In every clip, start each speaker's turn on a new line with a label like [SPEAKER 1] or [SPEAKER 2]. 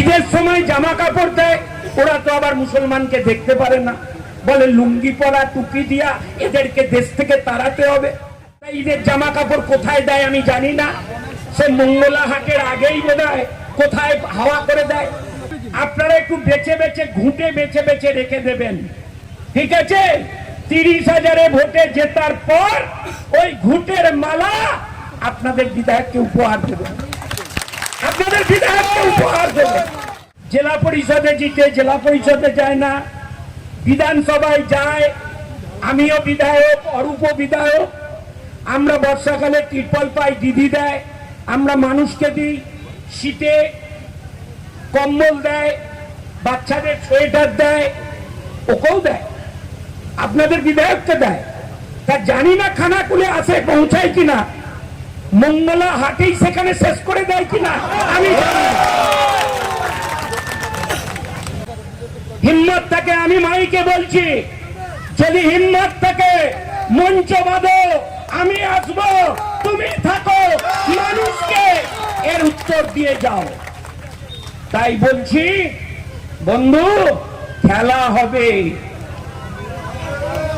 [SPEAKER 1] ঈদের সময় জামা কাপড় দেয়, ওরা তো আবার মুসলমানকে দেখতে পারে না। বলে, লুঙ্গি পরা, টুপি দিয়া এদেরকে দেশ থেকে তাড়াতে হবে। ঈদের জামা কাপড় কোথায় দেয় আমি জানি না। সে মঙ্গলা হাটের আগেই বোধ কোথায় হাওয়া করে দেয়। আপনারা একটু বেছে বেছে, ঘুঁটে বেছে বেছে রেখে দেবেন। ঠিক আছে? তিরিশ হাজারে ভোটে জেতার পর ওই ঘুঁটের মালা আপনাদের বিধায়ককে উপহার দেবেন। আপনাদের বিধায়ককে উপহার জেলা পরিষদে জিতে, জেলা পরিষদে যায় না। বিধানসভায় যায়। আমিও বিধায়ক অরূপ বিধায়ক। আমরা বর্ষাকালে ত্রিপল পাই, দিদি দেয়। আমরা মানুষকে দিই, শীতে কম্বল দেয়, বাচ্চাদের সোয়েটার দেয়, ওকেও দেয়। আপনাদের বিধায়ককে দেয়? তা জানি না খানাকুলে আসে, পৌঁছায় কিনা। মঙ্গলা হাটেই সেখানে শেষ করে দেয় কিনা, আমি হিম্মত থাকে আমি মাইকে বলছি, যদি হিম্মত থাকে মঞ্চ বাঁধো, আমি আসব, তুমি থাকো, মানুষকে। এর উত্তর দিয়ে যাও। তাই বলছি, বন্ধু, খেলা হবে।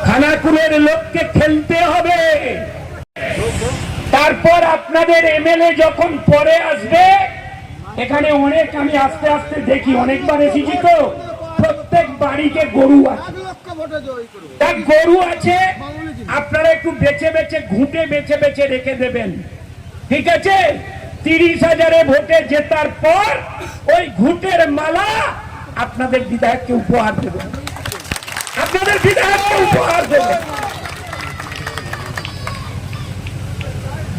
[SPEAKER 1] খানাকুলের লোককে খেলতে হবে। তারপর আপনাদের এমএলএ যখন পরে আসবে, এখানে অনেক আমি আস্তে আস্তে দেখি, অনেকবার এসেছি তো। প্রত্যেক বাড়িতে গরু আছে। তার গরু আছে, আপনারা একটু বেছে বেছে, ঘুঁটে বেছে বেছে রেখে দেবেন। ঠিক আছে? তিরিশ হাজারে ভোটে জেতার পর ওই ঘুটের মালা আপনাদের বিধায়ককে উপহার দেবেন। আপনাদের বিধায়ককে উপহার দেবেন।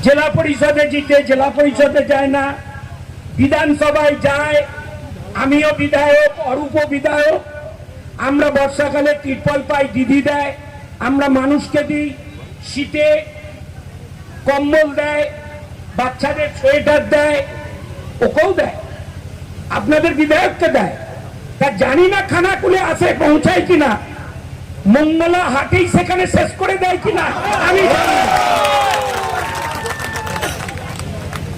[SPEAKER 1] জেলা পরিষদে জিতে, জেলা পরিষদে যায় না। বিধানসভায় যায়, আমিও বিধায়ক অরূপ বিধায়ক। আমরা বর্ষাকালে ত্রিপল পাই, দিদি দেয়। আমরা মানুষকে দিই, শীতে কম্বল দেয়, বাচ্চাদের সোয়েটার দেয়, ওকেও দেয়। আপনাদের বিধায়ককে দেয়। তা জানি না খানা খানাকুলে আসে, পৌঁছায় কিনা। মঙ্গলা হাটেই সেখানে শেষ করে দেয় কিনা, আমি জানি।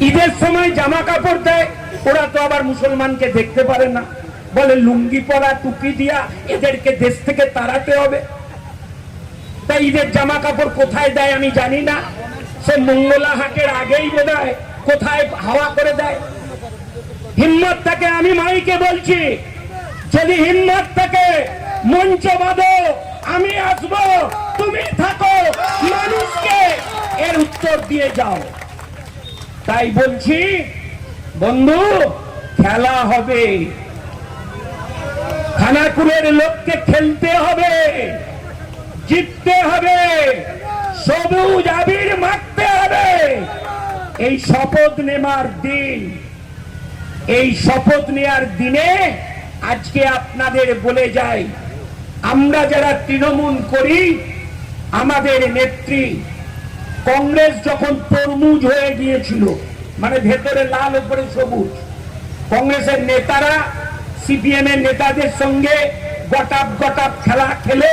[SPEAKER 1] ঈদের সময় জামা কাপড় দেয়, ওরা তো আবার মুসলমানকে দেখতে পারে না। বলে, লুঙ্গি পরা, টুপি দিয়া এদেরকে দেশ থেকে তাড়াতে হবে। তাই ঈদের জামা কাপড় কোথায় দেয় আমি জানি না। সে মঙ্গলা হাটের আগেই বোধ কোথায় হাওয়া করে দেয়। হিম্মত থাকে আমি মাইকে বলছি, যদি হিম্মত থাকে মঞ্চ বাঁধো, আমি আসব, তুমি থাকো, মানুষকে এর উত্তর দিয়ে যাও। তাই বলছি, বন্ধু, খেলা হবে। খানাকুলের লোককে খেলতে হবে, জিততে হবে, সবুজ আবির মারতে হবে। এই শপথ নেবার দিন, এই শপথ নেয়ার দিনে আজকে আপনাদের বলে যাই, আমরা যারা তৃণমূল করি, আমাদের নেত্রী কংগ্রেস যখন তরমুজ হয়ে গিয়েছিল মানে ভেতরে লাল, উপরে সবুজ, কংগ্রেসের নেতারা সিপিএম এর নেতাদের সঙ্গে গটাপ গটাপ খেলা খেলে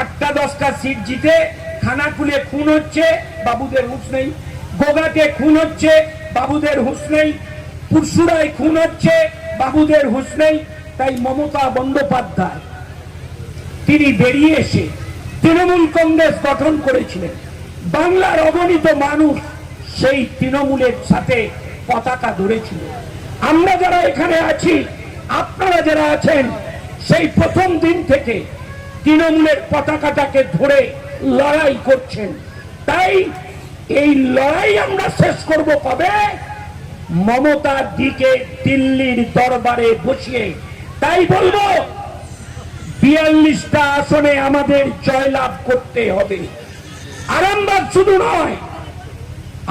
[SPEAKER 1] আটটা, দশটা সিট জিতে খানাকুলে খুন হচ্ছে, বাবুদের হুঁশ নেই। গোগাতে খুন হচ্ছে, বাবুদের হুঁশ নেই। পুরসুরায় খুন হচ্ছে, বাবুদের হুঁশ নেই। তাই মমতা বন্দ্যোপাধ্যায়, তিনি বেরিয়ে এসে তৃণমূল কংগ্রেস গঠন করেছিলেন। বাংলার অগণিত মানুষ সেই তৃণমূলের সাথে পতাকা ধরেছিল। আমরা যারা এখানে আছি, আপনারা যারা আছেন, সেই প্রথম দিন থেকে তৃণমূলের পতাকাটাকে ধরে লড়াই করছেন। তাই এই লড়াই আমরা শেষ করব কবে? মমতার দিকে দিল্লির দরবারে বসিয়ে। তাই বলব, বিয়াল্লিশটা আসনে আমাদের জয়লাভ করতে হবে। আরামবাগ শুধু নয়,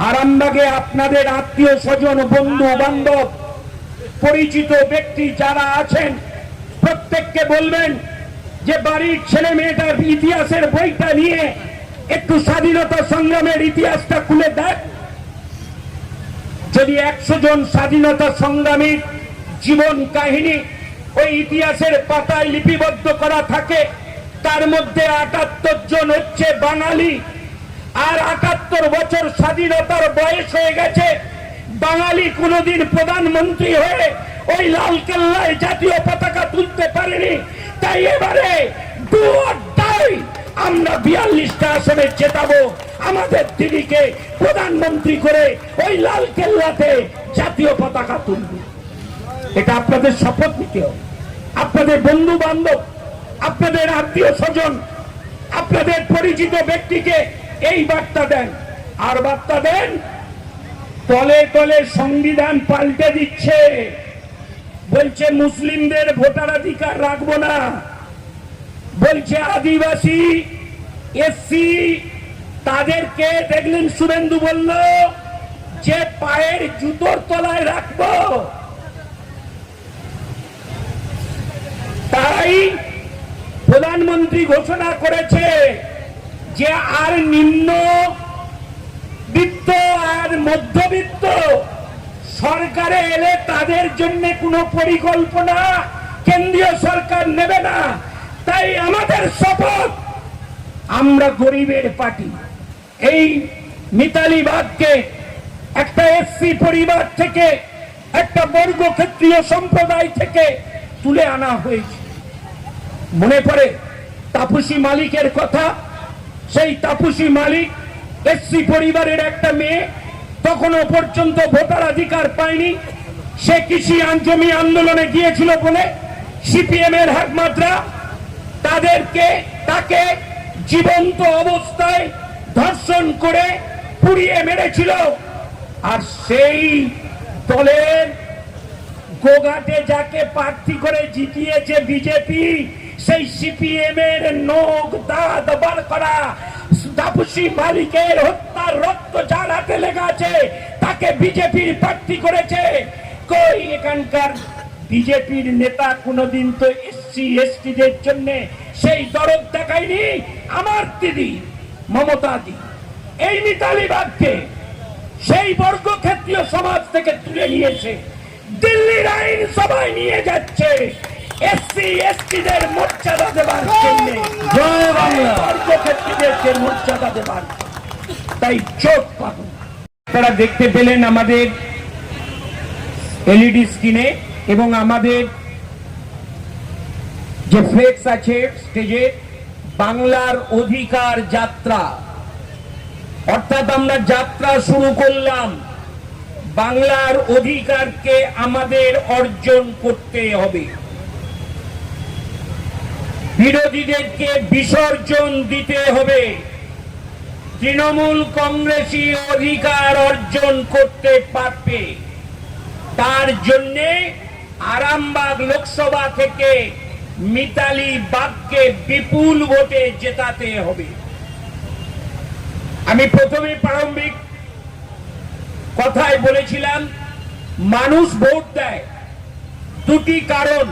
[SPEAKER 1] আরামবাগে আপনাদের আত্মীয় স্বজন, বন্ধু, বান্ধব, পরিচিত ব্যক্তি যারা আছেন, প্রত্যেককে বলবেন যে বাড়ির ছেলে মেয়েটার ইতিহাসের বইটা নিয়ে একটু স্বাধীনতা সংগ্রামের ইতিহাসটা খুলে দেখ। যদি একশো জন স্বাধীনতা সংগ্রামীর জীবন কাহিনী ওই ইতিহাসের পাতায় লিপিবদ্ধ করা থাকে, তার মধ্যে আটাত্তর জন হচ্ছে বাঙালি। আর আটাত্তর বছর স্বাধীনতার বয়স হয়ে গেছে। বাঙালি কোনোদিন প্রধানমন্ত্রী হয়ে ওই লাল কেল্লায় জাতীয় পতাকা তুলতে পারেনি। তাই এবারে আমরা বিয়াল্লিশটা আসনে জেতাবো। আমাদের দিদিকে প্রধানমন্ত্রী করে ওই লাল কেল্লাতে জাতীয় পতাকা তুলবে। এটা আপনাদের শপথ নিতে হবে। আপনাদের বন্ধু বান্ধব আপনাদের আত্মীয় স্বজন আপনাদের পরিচিত ব্যক্তিকে এই বার্তা দেন। আর বার্তা দেন, তলে তলে সংবিধান পাল্টে দিচ্ছে। বলছে, মুসলিমদের ভোটাধিকার রাখব না। বলছে, আদিবাসী, এসসি, তাদেরকে দেখলেন শুভেন্দু বলল, যে পায়ের জুতোর তলায় রাখব, তাই প্রধানমন্ত্রী ঘোষণা করেছে যে আর নিম্ন বিত্ত আর মধ্যবিত্ত সরকারে এলে তাদের জন্য কোনো পরিকল্পনা কেন্দ্রীয় সরকার নেবে না। তাই আমাদের শপথ, আমরা গরিবের পার্টি। এই মিতালি বাগকে, একটা এসসি পরিবার থেকে, একটা বর্গ ক্ষেত্রীয় সম্প্রদায় থেকে তুলে আনা হয়েছে। মনে পড়ে তাপসী মালিকের কথা? সেই তাপসী মালিক এসসি পরিবারের একটা মেয়ে, তখনও পর্যন্ত ভোটাধিকার পায়নি। সে কৃষি আন- জমি আন্দোলনে গিয়েছিল বলে সিপিএম এর হাকমাত্রা তাদেরকে, তাকে জীবন্ত অবস্থায় ধর্ষণ করে পুড়িয়ে মেরেছিল। আর সেই দলের গোঘাটে যাকে প্রার্থী করে জিতিয়েছে বিজেপি সেই সিপিএম এর নোক দাঁত বার করা। মালিকের হত্যার রক্ত যার হাতে তাকে বিজেপির প্রার্থী করেছে। কই এখানকার বিজেপির নেতা তো এসসি, এসটিদের জন্য সেই দরদ দেখায়নি? আমার দিদি, মমতা দি। এই মিতালি বাগকে সেই বর্গক্ষেত্রীয় সমাজ থেকে তুলে নিয়েছে। দিল্লির আইন সবাই নিয়ে যাচ্ছে। এসসি এসটিদের মর্যাদা দেবার জন্য
[SPEAKER 2] জয় বাংলা।
[SPEAKER 1] বর্গক্ষেত্রীদেরকে মর্যাদা দেবার তাই চোখ পাবো আপনারা দেখতে পেলেন আমাদের এলইডি স্ক্রিনে এবং আমাদের যে ফ্লেক্স আছে স্টেজে বাংলার অধিকার যাত্রা। অর্থাৎ আমরা যাত্রা শুরু করলাম। বাংলার অধিকারকে আমাদের অর্জন করতে হবে। বিরোধীদেরকে বিসর্জন দিতে হবে। তৃণমূল কংগ্রেসই অধিকার অর্জন করতে পারবে। তার জন্যে আরামবাগ লোকসভা থেকে মিতালি বাগকে বিপুল ভোটে জেতাতে হবে। আমি প্রথমে প্রারম্ভিক কথায় বলেছিলাম, মানুষ ভোট দেয়। দুটি কারণ।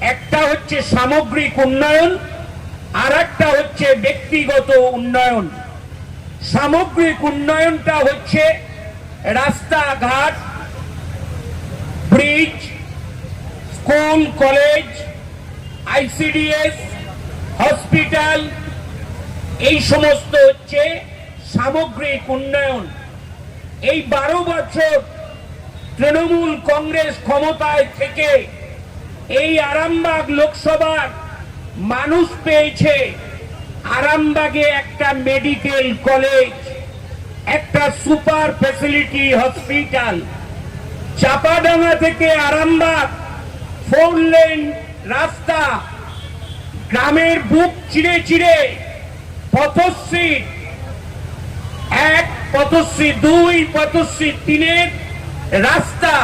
[SPEAKER 1] একটা হচ্ছে সামগ্রিক উন্নয়ন আর একটা হচ্ছে ব্যক্তিগত উন্নয়ন। সামগ্রিক উন্নয়নটা হচ্ছে রাস্তাঘাট, bridge, school, college, ICDS, hospital, এই সমস্ত হচ্ছে সামগ্রিক উন্নয়ন। এই বারো বছর তৃণমূল কংগ্রেস ক্ষমতায় থেকে এই আরামবাগ লোকসভার মানুষ পেয়েছে আরামবাগে একটা মেডিকেল কলেজ, একটা সুপার ফ্যাসিলিটি হসপিটাল। চাপাডাঙ্গা থেকে আরামবাগ ফোর লেন রাস্তা, গ্রামের বুক চিড়ে চিড়ে পথশ্রী, এক পথশ্রী, দুই পথশ্রী, তিনের রাস্তা।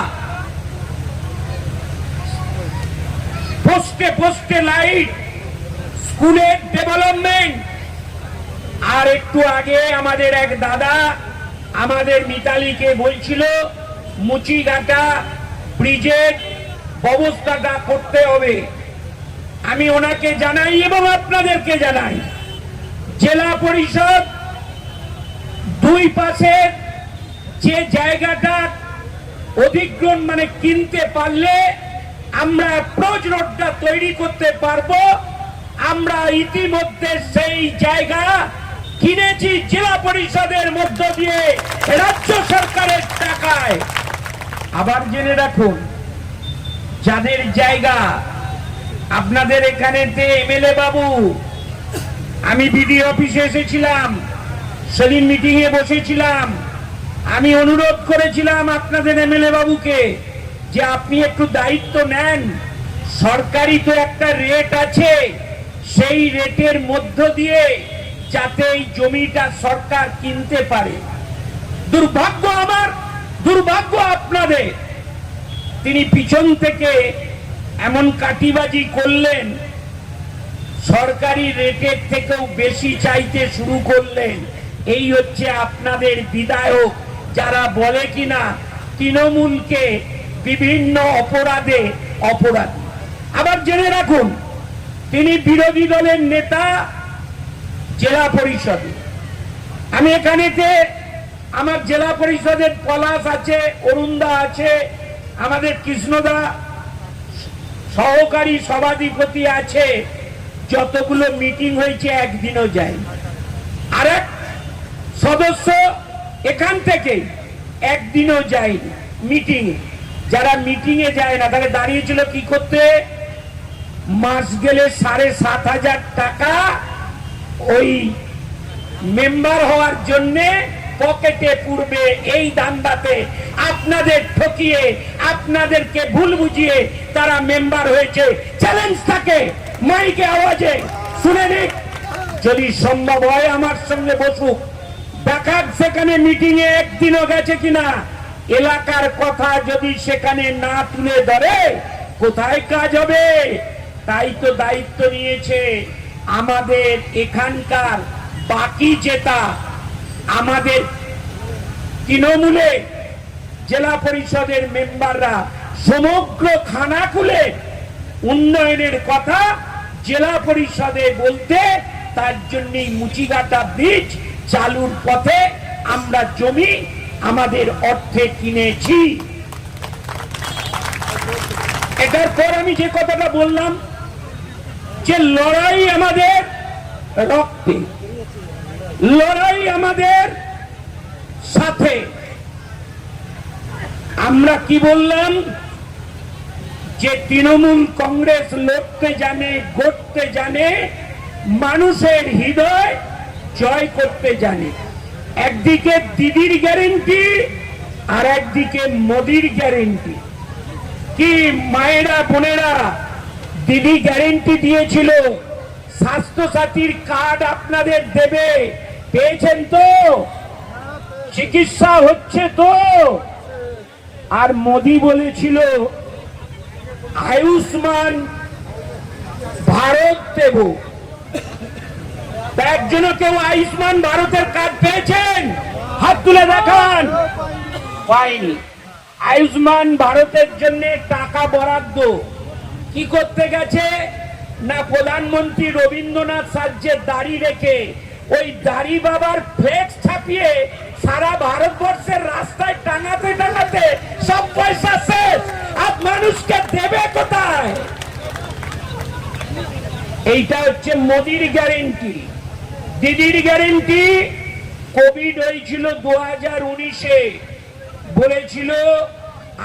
[SPEAKER 1] পোস্টে পোস্টে লাইট স্কুলের ডেভেলপমেন্ট আর একটু আগে আমাদের এক দাদা আমাদের মিতালিকে বলছিল মুচিঘাটা ব্রিজের ব্যবস্থাটা করতে হবে। আমি ওনাকে জানাই এবং আপনাদেরকে জানাই, জেলা পরিষদ দুই পাশে যে জায়গাটা অধিগ্রহণ মানে কিনতে পারলে আমরা অ্যাপ্রোচ রোডটা তৈরি করতে পারব। আমরা ইতিমধ্যে সেই জায়গা কিনেছি জেলা পরিষদের মধ্য দিয়ে রাজ্য সরকারের টাকায়। আবার জেনে রাখুন, যাদের জায়গা আপনাদের এখানেতে এমএলএ বাবু, আমি বিডি অফিসে এসেছিলাম সেদিন মিটিং এ বসেছিলাম, আমি অনুরোধ করেছিলাম আপনাদের এমএলএ বাবুকে যে আপনি একটু দায়িত্ব নেন। সরকারি তো একটা রেট আছে। সেই রেটের মধ্য দিয়ে যাতে এই জমিটা সরকার কিনতে পারে। দুর্ভাগ্য আমার, দুর্ভাগ্য আপনাদের। তিনি পিছন থেকে এমন কাটিবাজি করলেন, সরকারি রেটের থেকেও বেশি চাইতে শুরু করলেন। এই হচ্ছে আপনাদের বিধায়ক, যারা বলে কিনা, তৃণমূলকে বিভিন্ন অপরাধে অপরাধী। আবার জেনে রাখুন, তিনি বিরোধী দলের নেতা জেলা পরিষদে। আমি এখানেতে আমার জেলা পরিষদের পলাশ আছে, অরুণদা আছে, আমাদের কৃষ্ণদা সহকারী সভাধিপতি আছে, যতগুলো মিটিং হয়েছে একদিনও যায় আর এক সদস্য এখান থেকে একদিনও যায়নি মিটিং যারা মিটিং এ যায় না, তাহলে দাঁড়িয়েছিল কি করতে? মাস গেলে সাড়ে সাত হাজার টাকা ওই মেম্বার হওয়ার জন্য পকেটে পূর্বে এই দান্দাতে। আপনাদের ঠকিয়ে, আপনাদেরকে ভুল বুঝিয়ে তারা মেম্বার হয়েছে। চ্যালেঞ্জ থাকে মাইকে আওয়াজে। শুনে নিক, যদি সম্ভব হয় আমার সঙ্গে বসুক। দেখাক সেখানে মিটিং এ একদিনও গেছে কিনা। এলাকার কথা যদি সেখানে না তুলে ধরে, কোথায় কাজ হবে? তাই তো দায়িত্ব নিয়েছে আমাদের এখানকার বাকি যেটা আমাদের তৃণমূলে জেলা পরিষদের মেম্বাররা সমগ্র খানাকুলে উন্নয়নের কথা জেলা পরিষদে বলতে, তার জন্যই মুচিগাটা ব্রিজ চালুর পথে আমরা জমি আমাদের অর্থে কিনেছি। এটার পর আমি যে কথাটা বললাম, যে লড়াই আমাদের রক্তে, লড়াই আমাদের সাথে। আমরা কি বললাম? যে তৃণমূল কংগ্রেস লড়তে জানে, গড়তে জানে, মানুষের হৃদয় জয় করতে জানে। একদিকে দিদির গ্যারেন্টি আর একদিকে মোদির গ্যারেন্টি কি মায়েরা, বোনেরা, দিদি গ্যারেন্টি দিয়েছিল স্বাস্থ্য সাথীর কার্ড আপনাদের দেবে। পেয়েছেন তো? চিকিৎসা হচ্ছে তো? আর মোদি বলেছিল, আয়ুষ্মান ভারত দেব। একজনও কেউ আয়ুষ্মান ভারতের কার্ড পেয়েছেন? হাত তুলে দেখান। পাইনি আয়ুষ্মান ভারতের জন্য টাকা বরাদ্দ। কি করতে গেছে? না প্রধানমন্ত্রী রবীন্দ্রনাথ সাজ্যের দাড়ি রেখে, ওই দাড়ি বাবার ফ্লেক্স ছাপিয়ে সারা ভারতবর্ষের রাস্তায় টাঙাতে টাঙাতে সব পয়সা শেষ। আর মানুষকে দেবে কোথায়? এইটা হচ্ছে মোদির গ্যারেন্টি দিদির গ্যারেন্টি কোভিড হয়েছিল দু হাজার উনিশে। বলেছিল,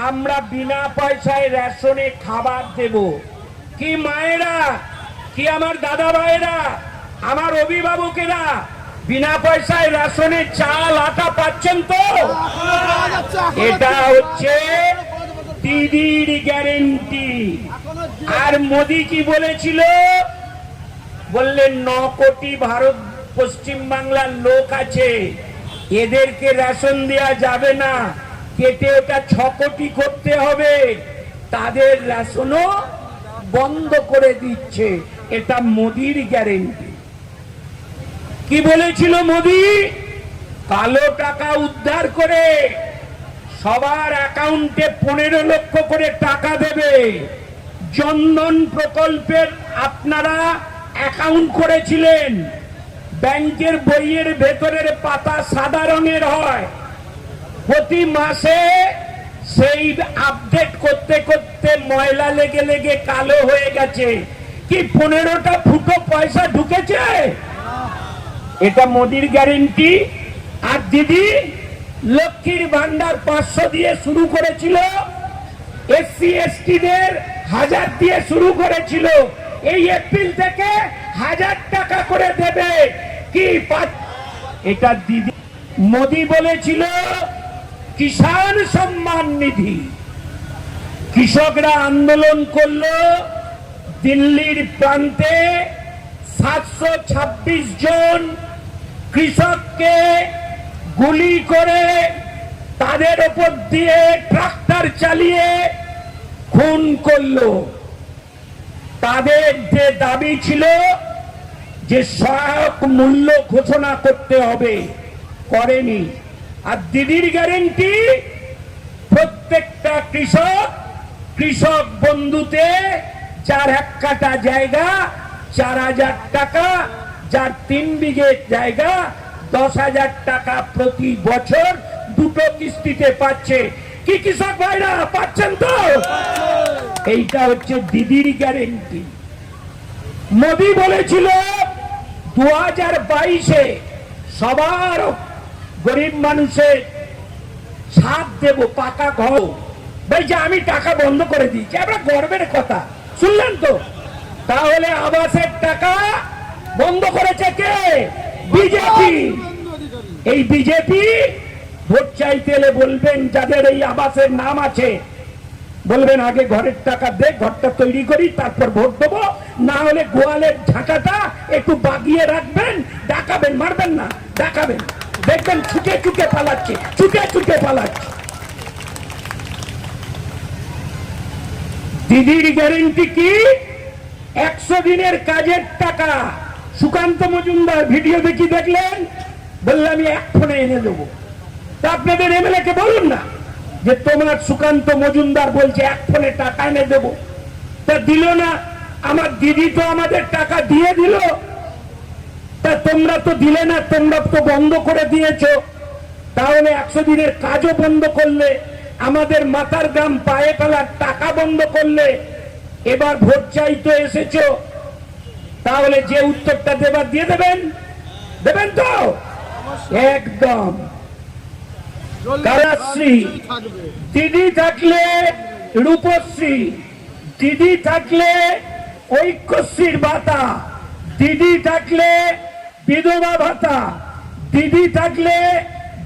[SPEAKER 1] আমরা বিনা পয়সায় রেশনে খাবার দেব। কি মায়েরা, কি আমার দাদা ভাইয়েরা আমার অভিভাবকেরা, বিনা পয়সায় রেশনে চাল, আটা পাচ্ছেন তো? এটা হচ্ছে দিদির গ্যারেন্টি আর মোদি কি বলেছিল, বললেন, ন কোটি ভারত পশ্চিম বাংলার লোক আছে, এদেরকে রেশন দেওয়া যাবে না। কেটে ওটা ছকটি করতে হবে। তাদের রেশনও বন্ধ করে দিচ্ছে। এটা মোদির গ্যারেন্টি। কি বলেছিল মোদি? কালো টাকা উদ্ধার করে সবার অ্যাকাউন্টে পনেরো লক্ষ করে টাকা দেবে। জনধন প্রকল্পের আপনারা অ্যাকাউন্ট করেছিলেন। ব্যাংকের বইয়ের ভেতরের পাতা সাদা রঙের হয়। প্রতি মাসে সেই আপডেট করতে করতে ময়লা লেগে লেগে কালো হয়ে গেছে। কি পনেরোটা ফুটো পয়সা ঢুকেছে? এটা মোদির গ্যারেন্টি আর দিদি লক্ষ্মীর ভান্ডার পাঁচশো দিয়ে শুরু করেছিল। এসসি, এসটিদের হাজার দিয়ে শুরু করেছিল। এই এপ্রিল থেকে হাজার টাকা করে দেবে। কি এটা দিদি, মোদি বলেছিল, কিষাণ সম্মান নিধি। কৃষকরা আন্দোলন করল, দিল্লির প্রান্তে সাতশো ছাব্বিশ জন কৃষককে গুলি করে তাদের ওপর দিয়ে ট্রাক্টর চালিয়ে খুন করল। তাদের যে দাবি ছিল যে সহায়ক মূল্য ঘোষণা করতে হবে, করেনি। আর দিদির গ্যারেন্টি প্রত্যেকটা কৃষক কৃষক বন্ধুতে যার এক কাটা জায়গা, চার হাজার টাকা, যার তিন বিঘে জায়গা, দশ হাজার টাকা প্রতি বছর দুটো কিস্তিতে পাচ্ছে। কি কৃষক ভাইরা, পাচ্ছেন তো? এইটা হচ্ছে দিদির গ্যারেন্টি মোদি বলেছিল দু হাজার বাইশে সবার গরিব মানুষের ছাদ দেব, পাকা ঘর। ভাই যে, আমি টাকা বন্ধ করে দিয়েছি। আমরা গর্বের কথা। শুনলেন তো? তাহলে আবাসের টাকা বন্ধ করেছে কে? বিজেপি। এই বিজেপি ভোট চাইতে বলবেন, যাদের এই আবাসের নাম আছে বলবেন, আগে ঘরের টাকা দে, ঘরটা তৈরি করি, তারপর ভোট দেবো। না হলে গোয়ালের ঢাকাটা একটু বাগিয়ে রাখবেন, ডাকাবেন, মারবেন না, ডাকাবেন। দেখবেন ছুটে ছুটে পালাচ্ছে ছুটে ছুটে পালাচ্ছে। দিদির গ্যারেন্টি কি? একশো দিনের কাজের টাকা। সুকান্ত মজুমদার ভিডিও দেখি দেখলেন, বললে আমি এক ফোনে এনে দেবো। তা আপনাদের এমএলএ কে বলুন না। যে তোমার সুকান্ত মজুমদার বলছে, এক ফোনে টাকা এনে দেবো। তা দিল না। আমার দিদি তো আমাদের টাকা দিয়ে দিল। তা তোমরা তো দিলে না, তোমরা তো বন্ধ করে দিয়েছ। তাহলে একশো দিনের কাজও বন্ধ করলে, আমাদের মাথার গাম পায়ে ফেলার টাকা বন্ধ করলে, এবার ভোট চাইতে এসেছ। তাহলে যে উত্তরটা দেবার, দিয়ে দেবেন? দেবেন তো? একদম। কারাশ্রী দিদি থাকলে রূপশ্রী দিদি থাকলে ঐক্যশ্রীর ভাতা দিদি থাকলে বিধবা ভাতা দিদি থাকলে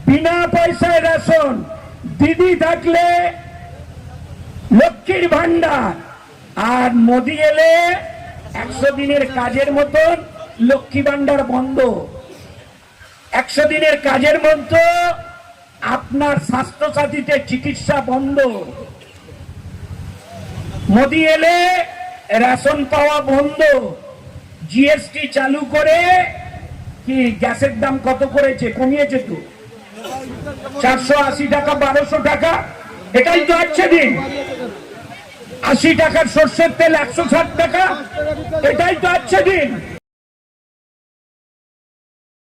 [SPEAKER 1] বিনা পয়সায় রেশন দিদি থাকলে লক্ষ্মীর ভান্ডার আর মোদি এলে একশো দিনের কাজের মতন লক্ষ্মী ভান্ডার বন্ধ। একশো দিনের কাজের মধ্যে আপনার স্বাস্থ্য সাথীতে চিকিৎসা বন্ধ। মোদি এলে রেশন পাওয়া বন্ধ। জিএসটি চালু করে কি গ্যাসের দাম কত করেছে, কমিয়েছে তো? চারশো আশি টাকা, বারোশো টাকা, এটাই তো আছে দিন। আশি টাকার সর্ষের তেল একশো ষাট টাকা, এটাই তো আছে দিন।